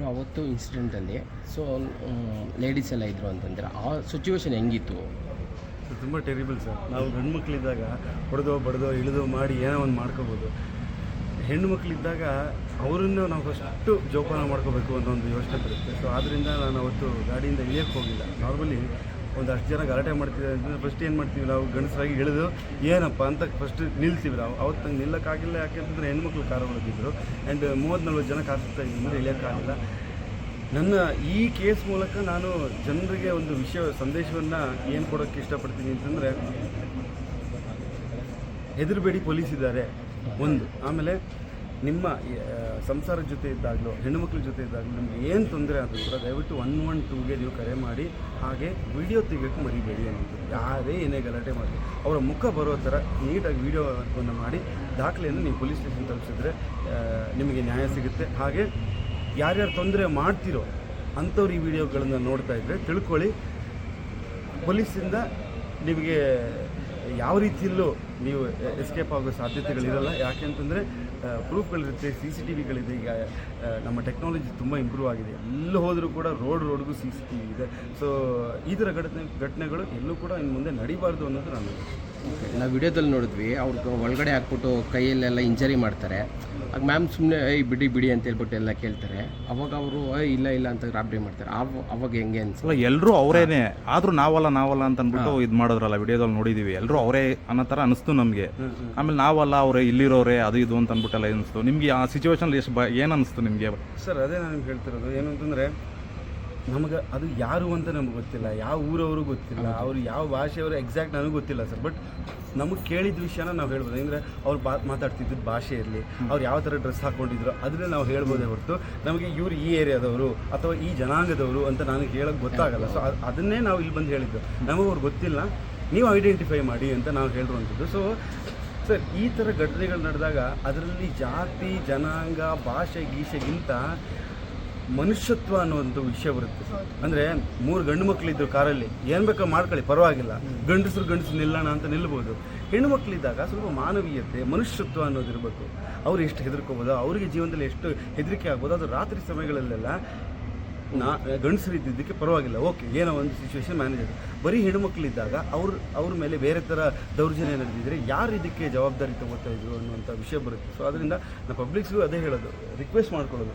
Bro ಅವತ್ತು ಇನ್ಸಿಡೆಂಟಲ್ಲಿ so ladies ಎಲ್ಲ ಇದ್ದರು ಅಂತಂದ್ರೆ ಆ ಸಿಚುವೇಶನ್ ಹೆಂಗಿತ್ತು? ತುಂಬ ಟೆರಿಬಲ್ ಸರ್. ನಾವು ಗಂಡು ಮಕ್ಕಳಿದ್ದಾಗ ಹೊಡೆದೋ, ಬಡ್ದೋ, ಇಳಿದೋ ಮಾಡಿ ಏನೋ ಒಂದು ಮಾಡ್ಕೋಬೋದು. ಹೆಣ್ಣು ಮಕ್ಕಳಿದ್ದಾಗ ಅವರನ್ನು ನಾವು ಫಸ್ಟು ಜೋಪಾನ ಮಾಡ್ಕೋಬೇಕು ಅನ್ನೋ ಒಂದು ಯೋಚನೆ ಬರುತ್ತೆ. ಸೊ ಆದ್ದರಿಂದ ನಾನು ಅವತ್ತು ಗಾಡಿಯಿಂದ ಇಳಿಯೋಕ್ಕೆ ಹೋಗಿಲ್ಲ. ನಾರ್ಮಲಿ ಒಂದು ಅಷ್ಟು ಜನ ಗಲಾಟೆ ಮಾಡ್ತಿದ್ದಾರೆ ಅಂತಂದ್ರೆ ಫಸ್ಟ್ ಏನು ಮಾಡ್ತೀವಿ ನಾವು ಗಂಡಸರಾಗಿ ಇಳಿದು ಏನಪ್ಪ ಅಂತ ಫಸ್ಟ್ ನಿಲ್ತೀವಿ ನಾವು. ಅವತ್ತು ನಂಗೆ ನಿಲ್ಲಕ್ಕಾಗಿಲ್ಲ ಯಾಕೆಂತಂದರೆ ಹೆಣ್ಮಕ್ಳು ಕಾರ ಹೊಡೆದಿದ್ರು ಆ್ಯಂಡ್ ಮೂವತ್ತು ನಲ್ವತ್ತು ಜನ ಕಾಸ್ತಾ ಇದ್ದರೆ ಇಳಿಯೋಕ್ಕಾಗಿಲ್ಲ. ನನ್ನ ಈ ಕೇಸ್ ಮೂಲಕ ನಾನು ಜನರಿಗೆ ಒಂದು ವಿಷಯ, ಸಂದೇಶವನ್ನು ಏನು ಕೊಡೋಕ್ಕೆ ಇಷ್ಟಪಡ್ತೀನಿ ಅಂತಂದರೆ ಹೆದರಬೇಡಿ ಪೊಲೀಸ್ ಇದ್ದಾರೆ. ಒಂದು, ಆಮೇಲೆ ನಿಮ್ಮ ಸಂಸಾರದ ಜೊತೆ ಇದ್ದಾಗಲೂ, ಹೆಣ್ಣುಮಕ್ಳ ಜೊತೆ ಇದ್ದಾಗಲೂ ನಿಮ್ಗೆ ಏನು ತೊಂದರೆ ಆದರೂ ಕೂಡ ದಯವಿಟ್ಟು ಒನ್ ಒನ್ ಟೂಗೆ ನೀವು ಕರೆ ಮಾಡಿ, ಹಾಗೆ ವಿಡಿಯೋ ತೆಗಿಯೋಕ್ಕೆ ಮರಿಬೇಡಿ ಅನ್ನೋದು. ಯಾರೇ ಏನೇ ಗಲಾಟೆ ಮಾಡಿ ಅವರ ಮುಖ ಬರೋ ಥರ ನೀಟಾಗಿ ವಿಡಿಯೋವನ್ನು ಮಾಡಿ, ದಾಖಲೆಯನ್ನು ನೀವು ಪೊಲೀಸ್ ಸ್ಟೇಷನ್ ತಲುಪಿಸಿದ್ರೆ ನಿಮಗೆ ನ್ಯಾಯ ಸಿಗುತ್ತೆ. ಹಾಗೆ ಯಾರ್ಯಾರು ತೊಂದರೆ ಮಾಡ್ತಿರೋ ಅಂಥವ್ರು ಈ ವಿಡಿಯೋಗಳನ್ನು ನೋಡ್ತಾ ಇದ್ದರೆ ತಿಳ್ಕೊಳ್ಳಿ. ಪೊಲೀಸಿಂದ ನಿಮಗೆ ಯಾವ ರೀತಿಯಲ್ಲೂ ನೀವು ಎಸ್ಕೇಪ್ ಆಗೋ ಸಾಧ್ಯತೆಗಳಿರಲ್ಲ. ಯಾಕೆ ಅಂತಂದರೆ ಪ್ರೂಫ್ಗಳಿರುತ್ತೆ ಸಿ ಸಿ ಟಿ ವಿಗಳಿದೆ ಈಗ ನಮ್ಮ ಟೆಕ್ನಾಲಜಿ ತುಂಬ ಇಂಪ್ರೂವ್ ಆಗಿದೆ. ಎಲ್ಲೂ ಹೋದರೂ ಕೂಡ ರೋಡ್ ರೋಡ್ಗೂ ಸಿ ಸಿ ಟಿ ವಿ ಇದೆ. ಸೊ ಈ ಥರ ಘಟನೆ, ಘಟನೆಗಳು ಎಲ್ಲೂ ಕೂಡ ಇನ್ನು ಮುಂದೆ ನಡಿಬಾರ್ದು ಅನ್ನೋದು ನಾನು ನಾವು ವಿಡಿಯೋದಲ್ಲಿ ನೋಡಿದ್ವಿ ಅವ್ರಿಗೆ ಒಳಗಡೆ ಹಾಕ್ಬಿಟ್ಟು ಕೈಯಲ್ಲೆಲ್ಲ ಇಂಜರಿ ಮಾಡ್ತಾರೆ. ಆಗ ಮ್ಯಾಮ್ ಸುಮ್ಮನೆ ಐ ಬಿಡಿ ಬಿಡಿ ಅಂತ ಹೇಳ್ಬಿಟ್ಟು ಎಲ್ಲ ಕೇಳ್ತಾರೆ. ಅವಾಗ ಅವರು ಇಲ್ಲ ಇಲ್ಲ ಅಂತ ರಾಬ್ರಿ ಮಾಡ್ತಾರೆ. ಆವ ಅವಾಗ ಹೆಂಗೆ ಅನ್ಸಲ್ಲ ಎಲ್ಲರೂ ಅವರೇನೆ. ಆದ್ರೂ ನಾವಲ್ಲ ನಾವಲ್ಲ ಅಂತ ಅಂದ್ಬಿಟ್ಟು ಇದು ಮಾಡಿದ್ರಲ್ಲ ವಿಡಿಯೋದಲ್ಲಿ ನೋಡಿದೀವಿ. ಎಲ್ಲರೂ ಅವರೇ ಅನ್ನೋ ಥರ ಅನಿಸ್ತು ನಮಗೆ. ಆಮೇಲೆ ನಾವಲ್ಲ ಅವರೇ ಇಲ್ಲಿರೋರೆ ಅದು ಇದು ಅಂತ ಅಂದ್ಬಿಟ್ಟೆಲ್ಲ ಅನಿಸ್ತು ನಿಮಗೆ ಆ ಸಿಚುವೇಶನ್ ಎಷ್ಟು ಬ ಏನು ಅನಿಸ್ತು ನಿಮಗೆ? ಸರ್ ಅದೇ ನಾನು ಹೇಳ್ತಿರೋದು. ಏನು ಅಂತಂದರೆ ನಮಗೆ ಅದು ಯಾರು ಅಂತ ನಮ್ಗೆ ಗೊತ್ತಿಲ್ಲ ಯಾವ ಊರವರು ಗೊತ್ತಿಲ್ಲ ಅವರು ಯಾವ ಭಾಷೆಯವರು ಎಕ್ಸಾಕ್ಟ್ ನನಗೆ ಗೊತ್ತಿಲ್ಲ ಸರ್ ಬಟ್ ನಮಗೆ ಕೇಳಿದ ವಿಷಯನ ನಾವು ಹೇಳ್ಬೋದು. ಅಂದರೆ ಅವ್ರು ಬಾ ಮಾತಾಡ್ತಿದ್ದ ಭಾಷೆ ಇರಲಿ ಅವ್ರು ಯಾವ ಥರ ಡ್ರೆಸ್ ಹಾಕ್ಕೊಂಡಿದ್ರು ಅದನ್ನೇ ನಾವು ಹೇಳ್ಬೋದೇ ಹೊರತು ನಮಗೆ ಇವರು ಈ ಏರಿಯಾದವರು ಅಥವಾ ಈ ಜನಾಂಗದವರು ಅಂತ ನನಗೆ ಹೇಳೋಕ್ಕೆ ಗೊತ್ತಾಗಲ್ಲ. ಸೊ ಅದನ್ನೇ ನಾವು ಇಲ್ಲಿ ಬಂದು ಹೇಳಿದ್ದು. ನಮಗೆ ಅವ್ರು ಗೊತ್ತಿಲ್ಲ ನೀವು ಐಡೆಂಟಿಫೈ ಮಾಡಿ ಅಂತ ನಾವು ಹೇಳಿರುವಂಥದ್ದು. ಸೊ ಸರ್ ಈ ಥರ ಘಟನೆಗಳು ನಡೆದಾಗ ಅದರಲ್ಲಿ ಜಾತಿ ಜನಾಂಗ ಭಾಷೆ ಗೀಷೆಗಿಂತ ಮನುಷ್ಯತ್ವ ಅನ್ನುವಂಥ ವಿಷಯ ಬರುತ್ತೆ. ಅಂದರೆ ಮೂರು ಗಂಡು ಮಕ್ಕಳಿದ್ರು ಕಾರಲ್ಲಿ ಏನು ಬೇಕೋ ಮಾಡ್ಕೊಳ್ಳಿ ಪರವಾಗಿಲ್ಲ. ಗಂಡಸರು ಗಂಡಸರು ನಿಲ್ಲೋಣ ಅಂತ ನಿಲ್ಬೋದು. ಹೆಣ್ಣು ಮಕ್ಕಳಿದ್ದಾಗ ಸ್ವಲ್ಪ ಮಾನವೀಯತೆ ಮನುಷ್ಯತ್ವ ಅನ್ನೋದು ಇರಬೇಕು. ಅವ್ರು ಎಷ್ಟು ಹೆದರ್ಕೋಬೋದು ಅವರಿಗೆ ಜೀವನದಲ್ಲಿ ಎಷ್ಟು ಹೆದರಿಕೆ ಆಗ್ಬೋದು ಅದು ರಾತ್ರಿ ಸಮಯಗಳಲ್ಲೆಲ್ಲ ನಾ ಇದ್ದಿದ್ದಕ್ಕೆ ಪರವಾಗಿಲ್ಲ. ಓಕೆ ಏನೋ ಒಂದು ಸಿಚುವೇಶನ್ ಮ್ಯಾನೇಜ್ ಆಗುತ್ತೆ ಬರೀ ಹೆಣ್ಣುಮಕ್ಕಳಿದ್ದಾಗ ಅವ್ರ ಅವ್ರ ಮೇಲೆ ಬೇರೆ ಥರ ದೌರ್ಜನ್ಯ ನಡೆದಿದ್ರೆ ಯಾರು ಇದಕ್ಕೆ ಜವಾಬ್ದಾರಿ ತಗೋತಾ ಇದ್ರು ಅನ್ನುವಂಥ ವಿಷಯ ಬರುತ್ತೆ. ಸೊ ಅದರಿಂದ ನಾನು ಪಬ್ಲಿಕ್ಸ್ಗೂ ಅದೇ ಹೇಳೋದು ರಿಕ್ವೆಸ್ಟ್ ಮಾಡ್ಕೊಳ್ಳೋದು.